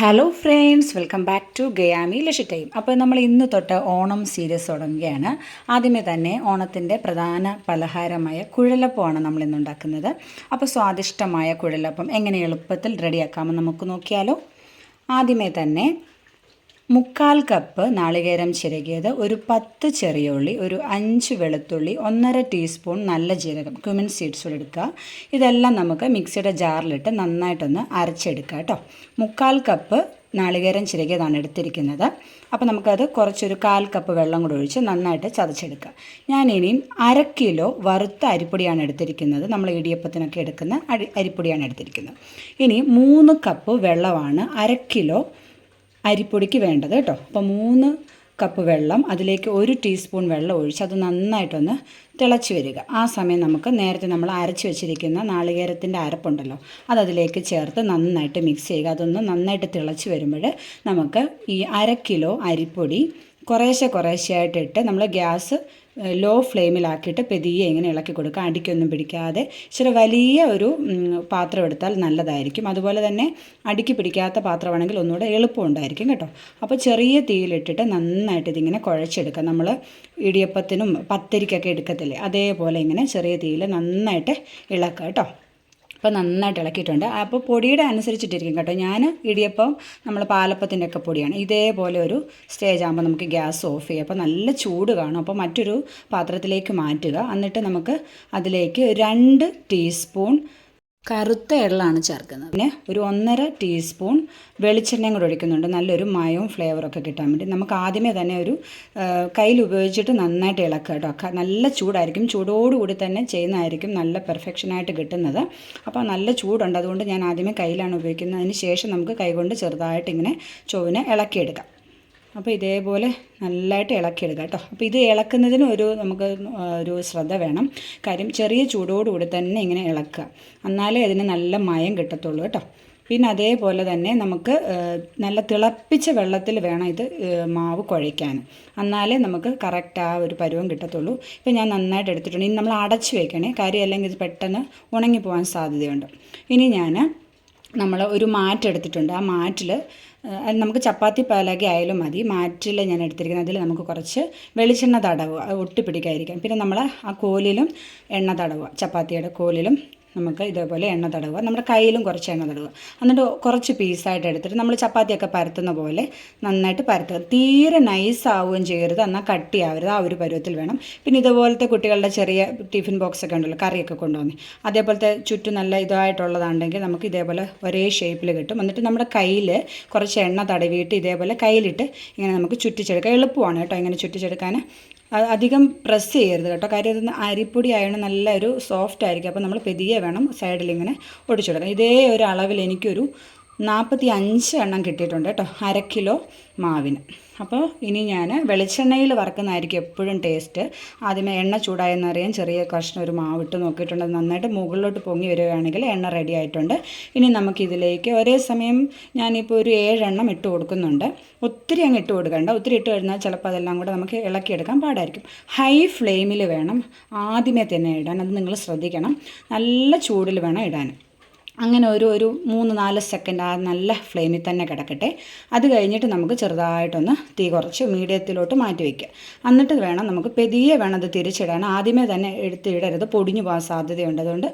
Hello friends welcome back to ഗയാമി ലഷി time അപ്പോൾ നമ്മൾ ഇന്ന് തൊട്ട് ഓണം സീരീസ് തുടങ്ങുകയാണ്. ആദ്യമേ തന്നെ ഓണത്തിന്റെ പ്രധാന പലഹാരമായ കുഴലപ്പമാണ് നമ്മൾ ഇന്ന് ഉണ്ടാക്കുന്നത്. അപ്പോൾ സ്വാദിഷ്ടമായ കുഴലപ്പം എങ്ങനെ എളുപ്പത്തിൽ റെഡിയാക്കാമെന്ന് നമുക്ക് നോക്കിയാലോ. ആദ്യമേ തന്നെ മുക്കാൽ കപ്പ് നാളികേരം ചിരകിയത് ഒരു പത്ത് ചെറിയ ഉള്ളി ഒരു അഞ്ച് വെളുത്തുള്ളി ഒന്നര ടീസ്പൂൺ നല്ല ജീരകം ക്യുമിൻ സീഡ്സ് എടുക്കുക. ഇതെല്ലാം നമുക്ക് മിക്സിയുടെ ജാറിലിട്ട് നന്നായിട്ടൊന്ന് അരച്ചെടുക്കുക കേട്ടോ. മുക്കാൽ കപ്പ് നാളികേരം ചിരകിയതാണ് എടുത്തിരിക്കുന്നത്. അപ്പോൾ നമുക്കത് കുറച്ചൊരു കാൽ കപ്പ് വെള്ളം കൂടി ഒഴിച്ച് നന്നായിട്ട് ചതച്ചെടുക്കുക. ഞാൻ ഇനിയും അര കിലോ വറുത്ത അരിപ്പൊടിയാണ് എടുത്തിരിക്കുന്നത്. നമ്മൾ ഇടിയപ്പത്തിനൊക്കെ എടുക്കുന്ന അരി അരിപ്പൊടിയാണ് എടുത്തിരിക്കുന്നത്. ഇനി മൂന്ന് കപ്പ് വെള്ളമാണ് അര കിലോ അരിപ്പൊടിക്ക് വേണ്ടത് കേട്ടോ. അപ്പോൾ മൂന്ന് കപ്പ് വെള്ളം അതിലേക്ക് ഒരു ടീസ്പൂൺ വെള്ളം ഒഴിച്ച് അത് നന്നായിട്ടൊന്ന് തിളച്ച് വരിക. ആ സമയം നമുക്ക് നേരത്തെ നമ്മൾ അരച്ച് വെച്ചിരിക്കുന്ന നാളികേരത്തിന്റെ അരപ്പുണ്ടല്ലോ അത് അതിലേക്ക് ചേർത്ത് നന്നായിട്ട് മിക്സ് ചെയ്യുക. അതൊന്ന് നന്നായിട്ട് തിളച്ച് വരുമ്പോൾ നമുക്ക് ഈ അര കിലോ അരിപ്പൊടി കുറേശ്ശെ കുറേശ്ശെയായിട്ട് ഇട്ട് നമ്മൾ ഗ്യാസ് ലോ ഫ്ലെയിമിലാക്കിയിട്ട് പെതിയെ ഇങ്ങനെ ഇളക്കി കൊടുക്കുക. അടിക്കൊന്നും പിടിക്കാതെ ഇച്ചിരി വലിയ ഒരു പാത്രം എടുത്താൽ നല്ലതായിരിക്കും. അതുപോലെ തന്നെ അടിക്ക് പിടിക്കാത്ത പാത്രമാണെങ്കിൽ ഒന്നുകൂടെ എളുപ്പമുണ്ടായിരിക്കും കേട്ടോ. അപ്പോൾ ചെറിയ തീയിലിട്ടിട്ട് നന്നായിട്ട് ഇതിങ്ങനെ കുഴച്ചെടുക്കുക. നമ്മൾ ഇടിയപ്പത്തിനും പത്തരിക്കൊക്കെ എടുക്കത്തില്ലേ? അതേപോലെ ഇങ്ങനെ ചെറിയ തീയിൽ നന്നായിട്ട് ഇളക്കുക കേട്ടോ. അപ്പോൾ നന്നായിട്ട് ഇളക്കിയിട്ടുണ്ട്. അപ്പോൾ പൊടിയുടെ അനുസരിച്ചിട്ടിരിക്കും കേട്ടോ. ഞാൻ ഇടിയപ്പം നമ്മൾ പാലപ്പത്തിന്റെ ഒക്കെ പൊടിയാണ്. ഇതേപോലെ ഒരു സ്റ്റേജ് ആകുമ്പോൾ നമുക്ക് ഗ്യാസ് ഓഫ് ചെയ്യുക അപ്പോൾ നല്ല ചൂട് കാണും. അപ്പോൾ മറ്റൊരു പാത്രത്തിലേക്ക് മാറ്റുക. എന്നിട്ട് നമുക്ക് അതിലേക്ക് രണ്ട് ടീസ്പൂൺ കറുത്ത എള്ളാണ് ചേർക്കുന്നത്. പിന്നെ ഒരു ഒന്നര ടീസ്പൂൺ വെളിച്ചെണ്ണയും കൂടെ ഒഴിക്കുന്നുണ്ട്. നല്ലൊരു മയവും ഫ്ലേവറൊക്കെ കിട്ടാൻ വേണ്ടി. നമുക്ക് ആദ്യമേ തന്നെ ഒരു കയ്യിൽ ഉപയോഗിച്ചിട്ട് നന്നായിട്ട് ഇളക്കുക കേട്ടോ. നല്ല ചൂടായിരിക്കും. ചൂടോടുകൂടി തന്നെ ചെയ്യുന്നതായിരിക്കും നല്ല പെർഫെക്ഷനായിട്ട് കിട്ടുന്നത്. അപ്പോൾ നല്ല ചൂടുണ്ട്. അതുകൊണ്ട് ഞാൻ ആദ്യമേ കയ്യിലാണ് ഉപയോഗിക്കുന്നത്. അതിന് ശേഷം നമുക്ക് കൈകൊണ്ട് ചെറുതായിട്ട് ഇങ്ങനെ ചൊവ്വിനെ ഇളക്കിയെടുക്കാം. അപ്പോൾ ഇതേപോലെ നല്ലതായിട്ട് ഇളക്കിയെടുക്കുക കേട്ടോ. അപ്പോൾ ഇത് ഇളക്കുന്നതിന് ഒരു നമുക്ക് ഒരു ശ്രദ്ധ വേണം. കാര്യം ചെറിയ ചൂടോടുകൂടി തന്നെ ഇങ്ങനെ ഇളക്കുക. എന്നാലേ അതിന് നല്ല മയം കിട്ടത്തുള്ളൂ കേട്ടോ. പിന്നെ അതേപോലെ തന്നെ നമുക്ക് നല്ല തിളപ്പിച്ച വെള്ളത്തിൽ വേണം ഇത് മാവ് കുഴയ്ക്കാൻ. എന്നാലേ നമുക്ക് കറക്റ്റ് ആ ഒരു പരുവം കിട്ടത്തുള്ളൂ. ഇപ്പം ഞാൻ നന്നായിട്ട് എടുത്തിട്ടുണ്ട്. ഇനി നമ്മൾ അടച്ചു വെക്കണേ. കാര്യം അല്ലെങ്കിൽ ഇത് പെട്ടെന്ന് ഉണങ്ങി പോകാൻ സാധ്യതയുണ്ട്. ഇനി ഞാൻ നമ്മൾ ഒരു മാറ്റ് എടുത്തിട്ടുണ്ട് ആ മാറ്റിൽ നമുക്ക് ചപ്പാത്തി പലക ആയാലും മതി. മാറ്റിൽ ഞാൻ എടുത്തിരിക്കുന്നത് അതിൽ നമുക്ക് കുറച്ച് വെളിച്ചെണ്ണ തടവുക. ഒട്ടിപ്പിടിക്കാതിരിക്കാം പിന്നെ നമ്മൾ ആ കോലിലും എണ്ണ തടവുക. ചപ്പാത്തിയുടെ കോലിലും നമുക്ക് ഇതേപോലെ എണ്ണ തടവുക. നമ്മുടെ കയ്യിലും കുറച്ച് എണ്ണ തടവുക. എന്നിട്ട് കുറച്ച് പീസായിട്ട് എടുത്തിട്ട് നമ്മൾ ചപ്പാത്തിയൊക്കെ പരത്തുന്ന പോലെ നന്നായിട്ട് പരത്തുക. തീരെ നൈസ് ആവുകയും ചെയ്യരുത്. എന്നാൽ കട്ടിയാവരുത്. ആ ഒരു പരുവത്തിൽ വേണം. പിന്നെ ഇതുപോലത്തെ കുട്ടികളുടെ ചെറിയ ടിഫിൻ ബോക്സ് ഒക്കെ ഉണ്ടല്ലോ കറിയൊക്കെ കൊണ്ടുവന്ന്. അതേപോലത്തെ ചുറ്റും നല്ല ഇതായിട്ടുള്ളതാണെങ്കിൽ നമുക്ക് ഇതേപോലെ ഒരേ ഷേപ്പിൽ കിട്ടും. എന്നിട്ട് നമ്മുടെ കയ്യിൽ കുറച്ച് എണ്ണ തടവിയിട്ട് ഇതേപോലെ കയ്യിലിട്ട് ഇങ്ങനെ നമുക്ക് ചുറ്റിച്ചെടുക്കാം. എളുപ്പമാണ് കേട്ടോ ഇങ്ങനെ ചുറ്റിച്ചെടുക്കാൻ അധികം പ്രസ് ചെയ്യരുത് കേട്ടോ. കാര്യം ഇത് അരിപ്പൊടി ആയതുകൊണ്ട് നല്ലൊരു സോഫ്റ്റ് ആയിരിക്കും. അപ്പോൾ നമ്മൾ പെതിയെ വേണം സൈഡിൽ ഇങ്ങനെ ഒടിച്ചെടുക്കാം ഇതേ ഒരു അളവിൽ എനിക്കൊരു നാൽപ്പത്തി അഞ്ച് എണ്ണം കിട്ടിയിട്ടുണ്ട് കേട്ടോ. അര കിലോ മാവിന്. അപ്പോൾ ഇനി ഞാൻ വെളിച്ചെണ്ണയിൽ വറക്കുന്നതായിരിക്കും എപ്പോഴും ടേസ്റ്റ്. ആദ്യമേ എണ്ണ ചൂടായെന്നറിയാൻ ചെറിയ കഷ്ണം ഒരു മാവിട്ട് നോക്കിയിട്ടുണ്ട്. നന്നായിട്ട് മുകളിലോട്ട് പൊങ്ങി വരികയാണെങ്കിൽ എണ്ണ റെഡി ആയിട്ടുണ്ട്. ഇനി നമുക്കിതിലേക്ക് ഒരേ സമയം ഞാനിപ്പോൾ ഒരു ഏഴെണ്ണം ഇട്ട് കൊടുക്കുന്നുണ്ട്. ഒത്തിരി അങ്ങ് ഇട്ട് കൊടുക്കണ്ട. ഒത്തിരി ഇട്ട് കഴിഞ്ഞാൽ ചിലപ്പോൾ അതെല്ലാം കൂടെ നമുക്ക് ഇളക്കിയെടുക്കാൻ പാടായിരിക്കും. ഹൈ ഫ്ലെയിമിൽ വേണം ആദ്യമേ തന്നെ ഇടാൻ. അത് നിങ്ങൾ ശ്രദ്ധിക്കണം. നല്ല ചൂടിൽ വേണം ഇടാൻ. അങ്ങനെ ഒരു ഒരു മൂന്ന് നാല് സെക്കൻഡ് ആ നല്ല ഫ്ലെയിമിൽ തന്നെ കിടക്കട്ടെ. അത് കഴിഞ്ഞിട്ട് നമുക്ക് ചെറുതായിട്ടൊന്ന് തീ കുറച്ച് മീഡിയത്തിലോട്ട് മാറ്റി വയ്ക്കുക എന്നിട്ട് വേണം നമുക്ക് പെതിയെ വേണം അത് തിരിച്ചിടാൻ. ആദ്യമേ തന്നെ എടുത്തിടരുത് പൊടിഞ്ഞു പോകാൻ സാധ്യതയുണ്ട്. അതുകൊണ്ട്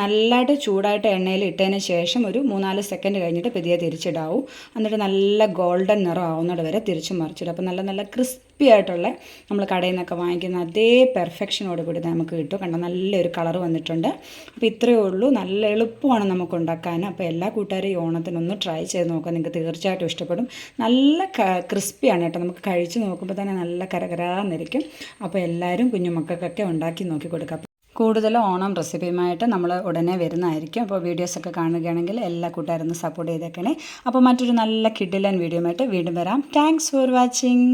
നല്ലതായിട്ട് ചൂടായിട്ട് എണ്ണയിൽ ഇട്ടതിന് ശേഷം ഒരു മൂന്നാൽ സെക്കൻഡ് കഴിഞ്ഞിട്ട് പെതിയെ തിരിച്ചിടാവൂ. എന്നിട്ട് നല്ല ഗോൾഡൻ നിറം ആവുന്നത് വരെ തിരിച്ചു മറിച്ചിടും അപ്പോൾ നല്ല നല്ല ക്രിസ്പി ആയിട്ടുള്ള നമ്മൾ കടയിൽ നിന്നൊക്കെ വാങ്ങിക്കുന്ന അതേ പെർഫെക്ഷനോട് കൂടി നമുക്ക് കിട്ടും. കണ്ട? നല്ലൊരു കളർ വന്നിട്ടുണ്ട്. അപ്പോൾ ഇത്രയേ ഉള്ളൂ. നല്ല എളുപ്പമാണ് നമുക്ക് ഉണ്ടാക്കാൻ. അപ്പോൾ എല്ലാ കൂട്ടുകാരും ഈ ഓണത്തിനൊന്ന് ട്രൈ ചെയ്ത് നോക്കാം നിങ്ങൾക്ക് തീർച്ചയായിട്ടും ഇഷ്ടപ്പെടും. നല്ല ക്രിസ്പിയാണ് കേട്ടോ. നമുക്ക് കഴിച്ച് നോക്കുമ്പോൾ തന്നെ നല്ല കരകരാന്നിരിക്കും. അപ്പോൾ എല്ലാവരും കുഞ്ഞുമക്കൾക്കൊക്കെ ഉണ്ടാക്കി നോക്കി കൊടുക്കാം കൂടുതൽ ഓണം റെസിപ്പിയുമായിട്ട് നമ്മൾ ഉടനെ വരുന്നതായിരിക്കും. അപ്പോൾ വീഡിയോസൊക്കെ കാണുകയാണെങ്കിൽ എല്ലാ കൂട്ടുകാരും സപ്പോർട്ട് ചെയ്തേക്കണേ. അപ്പോൾ മറ്റൊരു നല്ല കിഡിലൻ വീഡിയോ ആയിട്ട് വീണ്ടും വരാം. Thanks for watching